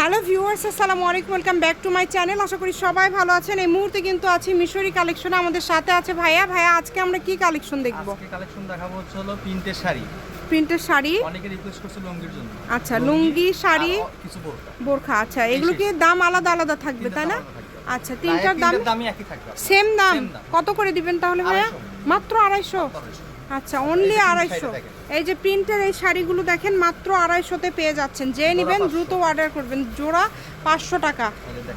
Hello viewers আসসালামু আলাইকুম welcome back to my channel. আশা করি সবাই ভালো আছেন। এই মুহূর্তে কিন্তু আছি মিশরি কালেকশন। আমাদের সাথে আছে ভাইয়া। ভাইয়া আজকে আমরা কি কালেকশন দেখব? আজকে কালেকশন দেখাবো হচ্ছে হলো প্রিন্টের শাড়ি। প্রিন্টের শাড়ি? অনেকে রিকোয়েস্ট করছে লুঙ্গির জন্য। আচ্ছা লুঙ্গি শাড়ি? কিছু বোরকা বোরখা আচ্ছা এগুলো কি দাম আলাদা আলাদা থাকবে তাই না? আচ্ছা তিনটার দাম? দামই একই থাকবে। সেম দাম? কত করে দিবেন তাহলে ভাইয়া? মাত্র আড়াইশো। আচ্ছা অনলি আড়াইশো। এই যে প্রিন্টের এই শাড়িগুলো দেখেন মাত্র আড়াইশোতে পেয়ে যাচ্ছেন। যে নেবেন 500 দ্রুত অর্ডার করবেন। জোড়া পাঁচশো টাকা।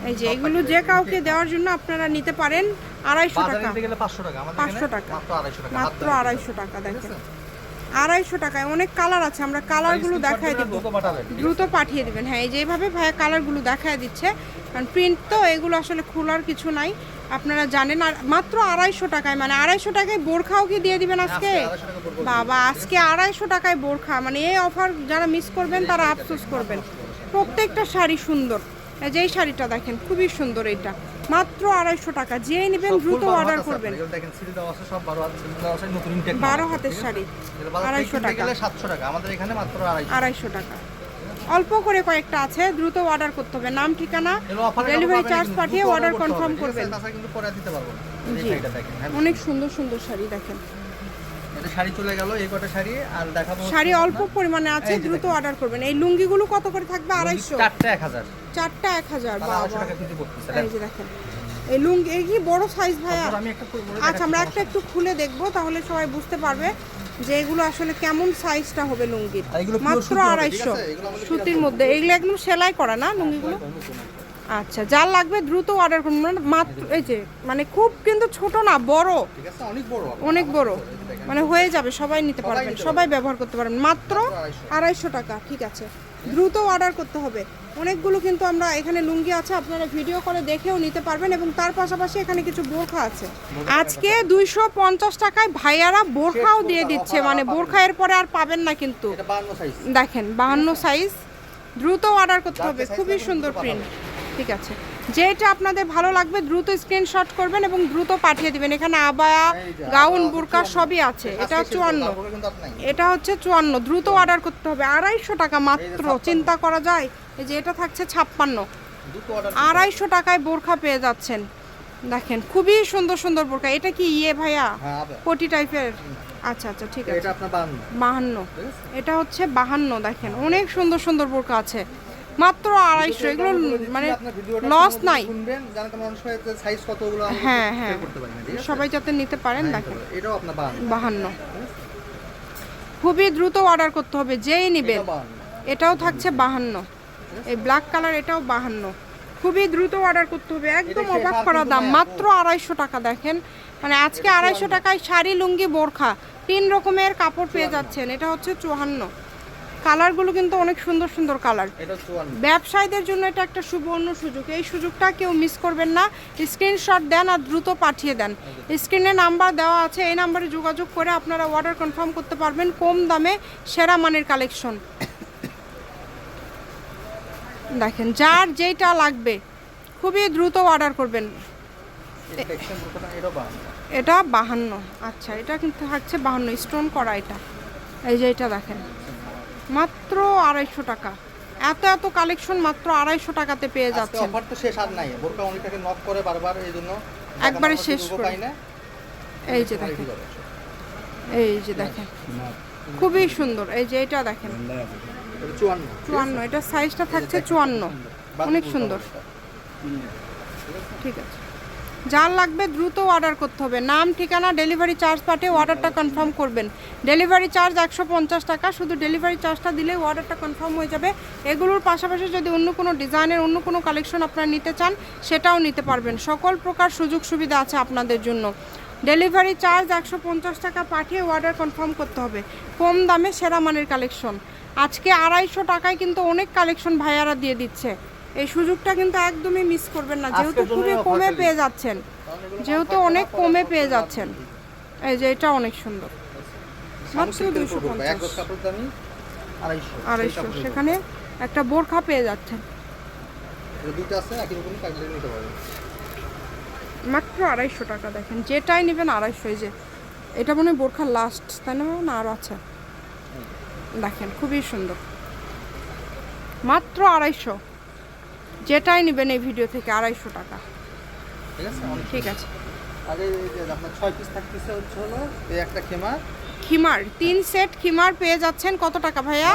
এই যে এগুলো যে কাউকে দেওয়ার জন্য আপনারা নিতে পারেন আড়াইশো টাকা। পাঁচশো টাকা আমাদের 500 এখানে টাকা। মাত্র 250 টাকা মাত্র হাত আড়াইশো টাকা দেখেন। আড়াইশো টাকায় অনেক কালার আছে আমরা কালারগুলো করে দিব। দ্রুত দ্রুত পাঠিয়ে দিবেন। হ্যাঁ এই যেভাবে ভাইয়া কালারগুলো দেখায় দিচ্ছে কারণ প্রিন্ট তো এগুলো আসলে খোলার কিছু নাই। আপনারা জানেন আর মাত্র আড়াইশো টাকায় মানে আড়াইশো টাকায় বোরখাও কি দিয়ে দিবেন আজকে? আজকে 250 টাকা পড়বে। বাবা আজকে আড়াইশো টাকায় বোরখা মানে এই অফার যারা মিস করবেন তারা আফসোস করবেন। প্রত্যেকটা শাড়ি সুন্দর। যেই শাড়িটা দেখেন খুবই সুন্দর এইটা। মাত্র আড়াইশো টাকা যেই নেবেন দ্রুত অর্ডার করবেন শাড়ি। এগুলো দেখেন সিল দেওয়া আছে সব 12 হাতের সিল দেওয়া আছে নতুন ইনটেক বারো হাতের শাড়ি আড়াইশো টাকা। 700 টাকা। আমাদের এখানে মাত্র আড়াইশো টাকা। অল্প করে কয়েকটা আছে দ্রুত অর্ডার করতে হবে। নাম ঠিকানা ডেলিভারি চার্জ পাঠিয়ে অর্ডার কনফার্ম করবেন। হ্যাঁ। অনেক সুন্দর সুন্দর শাড়ি দেখেন। শাড়ি চলে গেল এই কটা শাড়ি আর দেখাবো শাড়ি অল্প পরিমাণে আছে দ্রুত অর্ডার করবেন। এই লুঙ্গিগুলো কত করে থাকবে? আড়াইশো। চারটে 1000 চারটা এক হাজার তাহলে বাবা 200 টাকা কেজি পড়তেছে এই যে দেখেন। এই লুঙ্গি এই কি বড় সাইজ ভাইয়া? আচ্ছা আমরা একটা একটু খুলে দেখব তাহলে সবাই বুঝতে পারবে। যে এগুলো আসলে কেমন সাইজটা হবে লুঙ্গির? মাত্র আড়াইশো। সুতির মধ্যে। এগুলো একদম সেলাই করা না লুঙ্গিগুলো? আচ্ছা যার লাগবে দ্রুত অর্ডার করুন। মানে মাত্র এই যে মানে খুব কিন্তু ছোট না বড়। অনেক বড় মানে হয়ে যাবে সবাই নিতে পারবেন। সবাই ব্যবহার করতে পারবেন। মাত্র আড়াইশো টাকা ঠিক আছে। দ্রুত অর্ডার করতে হবে। অনেকগুলো কিন্তু আমরা এখানে লুঙ্গি আছে আপনারা ভিডিও করে দেখেও নিতে পারবেন এবং তার পাশাপাশি এখানে কিছু বোরখা আছে। আজকে দুইশো পঞ্চাশ টাকায় ভাইয়ারা বোরখাও দিয়ে দিচ্ছে মানে বোরখা এর পরে আর পাবেন না কিন্তু। এটা 52 সাইজ দেখেন বাহান্ন সাইজ দ্রুত অর্ডার করতে হবে খুবই সুন্দর প্রিন্ট ঠিক আছে। যেটা আপনাদের ভালো লাগবে দ্রুত স্ক্রিনশট করবেন এবং দ্রুত পাঠিয়ে দিবেন। এখানে আবায়া গাউন বুরকা সবই আছে। এটা চুয়ান্ন। এটা হচ্ছে চুয়ান্ন। দ্রুত অর্ডার করতে হবে। আড়াইশো টাকা মাত্র চিন্তা করা যায়? এই যে এটা থাকছে ছাপ্পান্ন। আড়াইশো টাকায় বোরখা পেয়ে যাচ্ছেন। দেখেন খুবই সুন্দর সুন্দর বোরখা। এটা কি ইয়ে ভাইয়া? হ্যাঁ কোটি টাইপের? আচ্ছা আচ্ছা ঠিক আছে। এটা আপনার 52 বাহান্ন। এটা হচ্ছে বাহান্ন দেখেন। অনেক সুন্দর সুন্দর বোরকা আছে। মাত্র আড়াইশো এগুলো মানে লস নাই। হয় হ্যাঁ। হ্যাঁ সবাই যাতে নিতে পারেন দেখেন। আপনার 52 বাহান্ন। খুবই দ্রুত অর্ডার করতে হবে যেই নেবেন এটাও থাকছে বাহান্ন। এই ব্ল্যাক কালার এটাও বাহান্ন। খুবই দ্রুত অর্ডার করতে হবে একদম অবাক করা দাম। মাত্র আড়াইশো টাকা দেখেন। মানে আজকে আড়াইশো টাকায় শাড়ি লুঙ্গি বোরখা তিন রকমের কাপড় পেয়ে যাচ্ছেন। এটা হচ্ছে চুয়ান্ন। কালারগুলো কিন্তু অনেক সুন্দর সুন্দর কালার। ব্যবসায়ীদের জন্য এটা একটা সুবর্ণ সুযোগ। এই সুযোগটা কেউ মিস করবেন না। স্ক্রিনশট দেন আর দ্রুত পাঠিয়ে দেন। স্ক্রিনে নাম্বার দেওয়া আছে। এই নাম্বারে যোগাযোগ করে আপনারা অর্ডার কনফার্ম করতে পারবেন কম দামে সেরা মানের কালেকশন দেখেন যার যেটা লাগবে খুবই দ্রুত অর্ডার করবেন। এটা সেকশন দুটোটা এটাও 52 এটা বাহান্ন। আচ্ছা এটা কিন্তু থাকছে বাহান্ন। স্টোন করা এটা। এই যে এটা দেখেন। মাত্র আড়াইশো টাকা। এত এত কালেকশন মাত্র আড়াইশো টাকাতে পেয়ে যাচ্ছে অফার তো শেষ আর নাই। বোরকা অনেকটাকে নক করে বারবার এই জন্য একবারে শেষ করে। এই যে দেখেন। এই যে দেখেন। খুবই সুন্দর। এই যে এটা দেখেন। চুয়ান্ন। এটা সাইজটা থাকছে চুয়ান্ন। অনেক সুন্দর। ঠিক আছে। যার লাগবে দ্রুত অর্ডার করতে হবে। নাম, ঠিকানা ডেলিভারি চার্জ পাঠিয়ে অর্ডারটা কনফার্ম করবেন। ডেলিভারি চার্জ একশো পঞ্চাশ টাকা, শুধু ডেলিভারি চার্জটা দিলেই অর্ডারটা কনফার্ম হয়ে যাবে। এগুলোর পাশাপাশি যদি অন্য কোনো ডিজাইনের অন্য কোনো কালেকশন আপনারা নিতে চান, সেটাও নিতে পারবেন। সকল প্রকার সুযোগ সুবিধা আছে আপনাদের জন্য। ডেলিভারি চার্জ একশো পঞ্চাশ টাকা পাঠিয়ে অর্ডার কনফার্ম করতে হবে। কম দামে সেরা মানের কালেকশন আজকে আড়াইশো টাকায় কিন্তু অনেক কালেকশন ভাইয়ারা দিয়ে দিচ্ছে। এই সুযোগটা কিন্তু একদমই মিস করবেন না। যেহেতু খুবই কমে পেয়ে যাচ্ছেন। যেহেতু অনেক কমে পেয়ে যাচ্ছেন। এই যে এটা অনেক সুন্দর। মাত্র দুশো পঞ্চাশ। গজ কাপড় দামি 250 আড়াইশো। সেখানে একটা বোরখা পেয়ে যাচ্ছেন। মাত্র আড়াইশো টাকা দেখেন। যেটাই নেবেন আড়াইশো। এই যে এটা মনে হয় বোরখার লাস্ট তাই না না আরও আছে। দেখেন খুবই সুন্দর। মাত্র আড়াইশো। যেটাই নেবেন এই ভিডিও থেকে আড়াইশো টাকা। ঠিক আছে? খিমার। তিন সেট খিমার পেয়ে যাচ্ছেন কত টাকা ভাইয়া?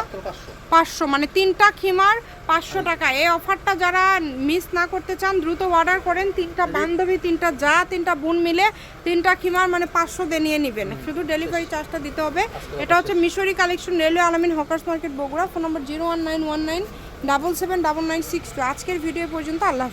পাঁচশো। মানে তিনটা খিমার পাঁচশো টাকা। এই অফারটা যারা মিস না করতে চান দ্রুত অর্ডার করেন। তিনটা বান্ধবী তিনটা যা তিনটা বোন মিলে তিনটা খিমার মানে পাঁচশো দিয়ে নিয়ে নেবেন। শুধু ডেলিভারি চার্জটা দিতে হবে। এটা হচ্ছে Mishri collection railway Alamin hawkers market Bogura. Phone number zero one nine one nine double seven double nine six two আজকের ভিডিও পর্যন্ত আল্লাহ